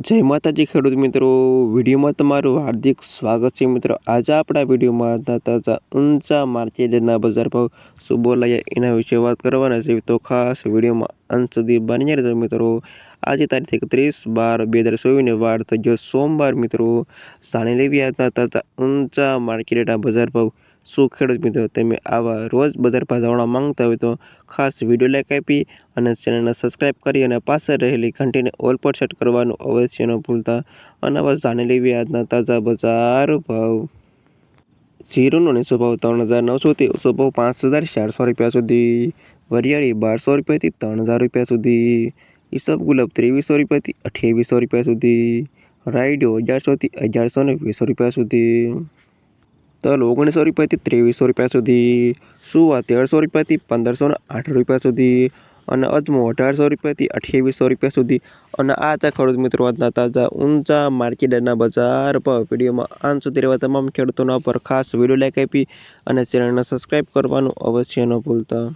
જય માતાજી ખેડૂત મિત્રો. વિડીયોમાં તમારું હાર્દિક સ્વાગત છે મિત્રો. આજે આપણા વિડીયોમાં તાજા ઊંચા માર્કેટના બજાર ભાવ શું બોલાયા એના વિશે વાત કરવાના છે. તો ખાસ વિડીયોમાં અંત સુધી બની રહેજો મિત્રો. આજે તારીખ એકત્રીસ બાર બે હજાર ચોવીસને વાર થઈ ગયો સોમવાર મિત્રો. જાણી લેવી હતા તાજા ઊંચા માર્કેટના બજાર ભાવ શું ખેડૂત મિત્રો તમે આવા રોજ બજાર જાણવા માંગતા હોય તો ખાસ વીડિયો લાઇક આપી અને ચેનલને સબસ્ક્રાઈબ કરી અને પાછળ રહેલી ઘંટીને ઓલ પર સેટ કરવાનું અવશ્ય ન ભૂલતા. અને બસ જાણી લેવી આજના તાજા બજાર ભાવ. જીરુનો નીચો ભાવ ત્રણ હજાર નવસોથી ઓછો ભાવ પાંચ હજાર ચારસો રૂપિયા સુધી. વરિયાળી બારસો રૂપિયાથી ત્રણ હજાર રૂપિયા સુધી. ઈસબ ગુલાબ ત્રેવીસો રૂપિયાથી અઠ્યાવીસો રૂપિયા સુધી. રાયડો અગિયારસોથી અગિયારસો ને વીસો રૂપિયા સુધી. તલ ઓગણીસો રૂપિયાથી ત્રેવીસો રૂપિયા સુધી, સુવા તેરસો રૂપિયાથી પંદરસો ને આઠ રૂપિયા સુધી અને અજમો અઢારસો રૂપિયાથી અઠ્યાવીસો રૂપિયા સુધી. અને આ હતા ખેડૂત મિત્રો આજના તાજા ઊંચા માર્કેટના બજાર પર વિડીયોમાં આન સુધી રહેવા તમામ ખેડૂતોના પર ખાસ વીડિયો લાઈક આપી અને ચેનલને સબસ્ક્રાઈબ કરવાનું અવશ્ય ન ભૂલતા.